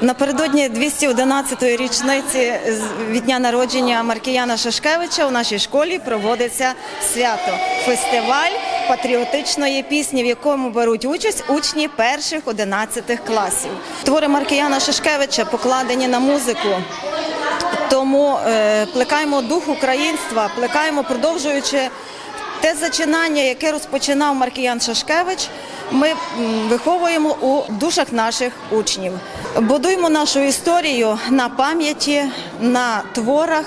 Напередодні 211-ї річниці від дня народження Маркіяна Шашкевича у нашій школі проводиться свято фестиваль патріотичної пісні, в якому беруть участь учні перших 11 класів. Твори Маркіяна Шашкевича покладені на музику. Тому е, плекаємо дух українства, плекаємо, продовжуючи те зачинання, яке розпочинав Маркіян Шашкевич, ми виховуємо у душах наших учнів. Будуємо нашу історію на пам'яті, на творах,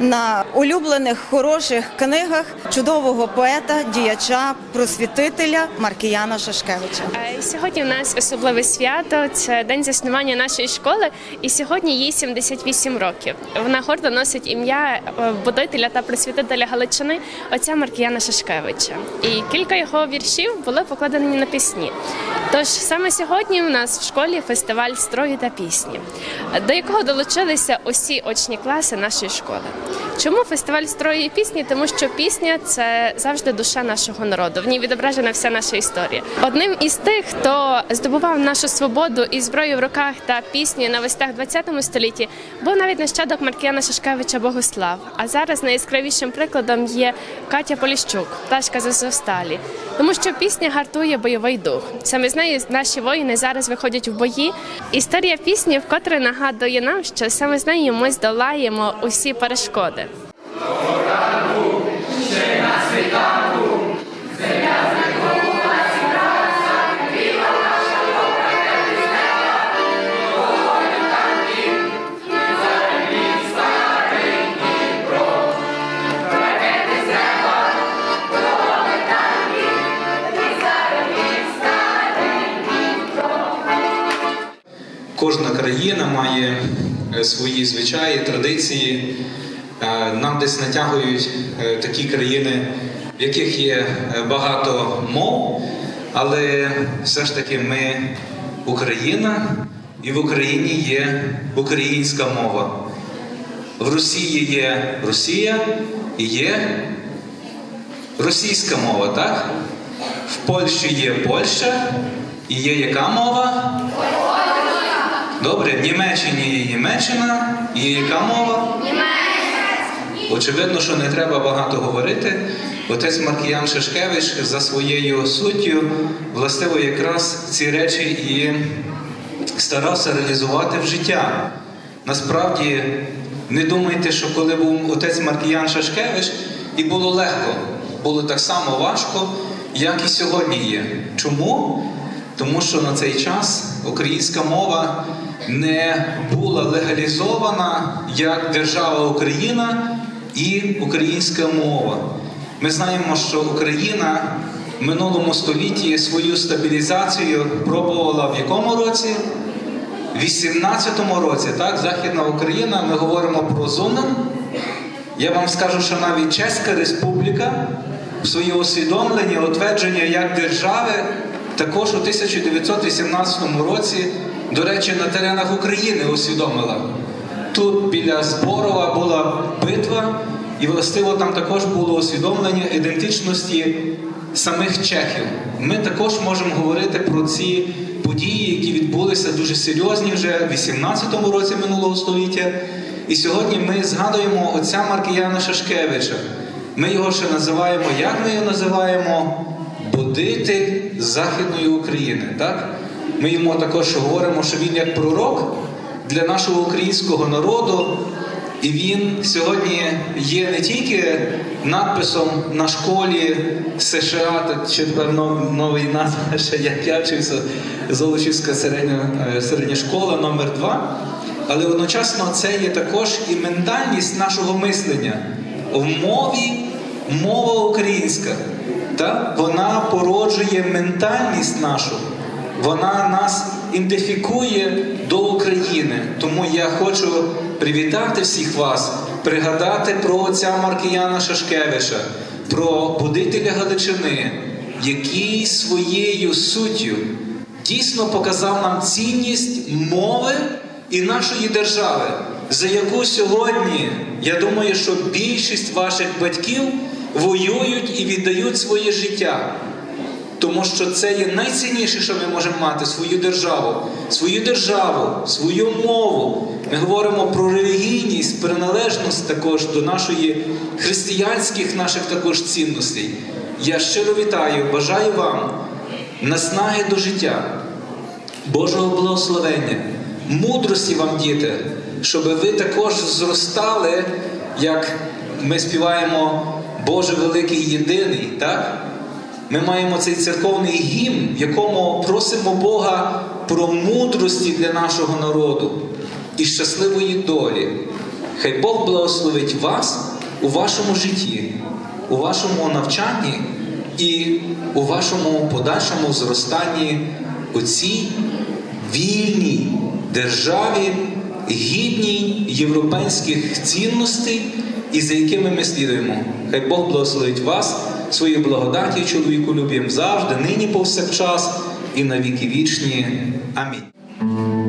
на улюблених хороших книгах чудового поета, діяча, просвітителя Маркіяна Шашкевича. Е, Сьогодні у нас особливе свято. Це день заснування нашої школи, і сьогодні їй 78 років. Вона гордо носить ім'я е, будителя та просвітителя Галичини отця Маркіяна Шашкевича. І кілька його віршів були покладені на пісні. Тож саме сьогодні у нас в школі фестиваль строю та пісні, до якого долучилися усі очні класи нашої школи. Чому фестиваль строю і пісні? Тому що пісня це завжди душа нашого народу. В ній відображена вся наша історія. Одним із тих, хто здобував нашу свободу і зброю в руках та пісні на вестах ХХ столітті, був навіть нащадок Маркіяна Шашкевича Богослав. А зараз найяскравішим прикладом є Катя Поліщук, пташка з Азовсталі. Тому що пісня гартує бойовий дух. Саме з нею наші воїни зараз виходять в бої. Історія пісні вкотре нагадує нам, що саме з нею ми здолаємо усі перешкоди. Кожна країна має е, свої звичаї, традиції. Нам десь натягують е, такі країни, в яких є е, багато мов, але все ж таки ми Україна, і в Україні є українська мова. В Росії є Росія і є російська мова, так? В Польщі є Польща і є яка мова? Добре, в Німеччині є Німеччина, є яка мова? Очевидно, що не треба багато говорити. Отець Маркіян Шишкевич за своєю суттю властиво якраз ці речі і старався реалізувати в життя. Насправді, не думайте, що коли був отець Маркіян Шашкевич, і було легко, було так само важко, як і сьогодні є. Чому? Тому що на цей час українська мова не була легалізована як держава Україна і українська мова. Ми знаємо, що Україна в минулому столітті свою стабілізацію пробувала в якому році? В 18-му році, так, Західна Україна, ми говоримо про Зунан. Я вам скажу, що навіть Чеська Республіка в своє усвідомлення, утвердження як держави також у 1918 році, до речі, на теренах України усвідомила. Тут біля Зборова була битва, і властиво там також було усвідомлення ідентичності самих чехів. Ми також можемо говорити про ці події, які відбулися дуже серйозні вже в 18 році минулого століття. І сьогодні ми згадуємо отця Маркіяна Шашкевича. Ми його ще називаємо, як ми його називаємо? Будитель Західної України. Так? Ми йому також говоримо, що він як пророк для нашого українського народу. І він сьогодні є не тільки надписом на школі США, чи тепер новий назва, ще як я вчився, Золочівська середня, е, середня школа номер 2 але одночасно це є також і ментальність нашого мислення. В мові мова українська. Та? Вона породжує ментальність нашу. Вона нас ідентифікує до України. Тому я хочу привітати всіх вас, пригадати про отця Маркіяна Шашкевича, про будителя Галичини, який своєю суттю дійсно показав нам цінність мови і нашої держави, за яку сьогодні, я думаю, що більшість ваших батьків воюють і віддають своє життя. Тому що це є найцінніше, що ми можемо мати свою державу, свою державу, свою мову. Ми говоримо про релігійність, приналежність також до нашої християнських наших також цінностей. Я щиро вітаю, бажаю вам наснаги до життя, Божого благословення, мудрості вам, діти, щоб ви також зростали, як ми співаємо Боже великий єдиний, так? Ми маємо цей церковний гімн, в якому просимо Бога про мудрості для нашого народу і щасливої долі. Хай Бог благословить вас у вашому житті, у вашому навчанні і у вашому подальшому зростанні у цій вільній державі, гідній європейських цінностей, і за якими ми слідуємо. Хай Бог благословить вас, свою благодаті, чоловіку любим завжди, нині повсякчас і на віки вічні. Амінь.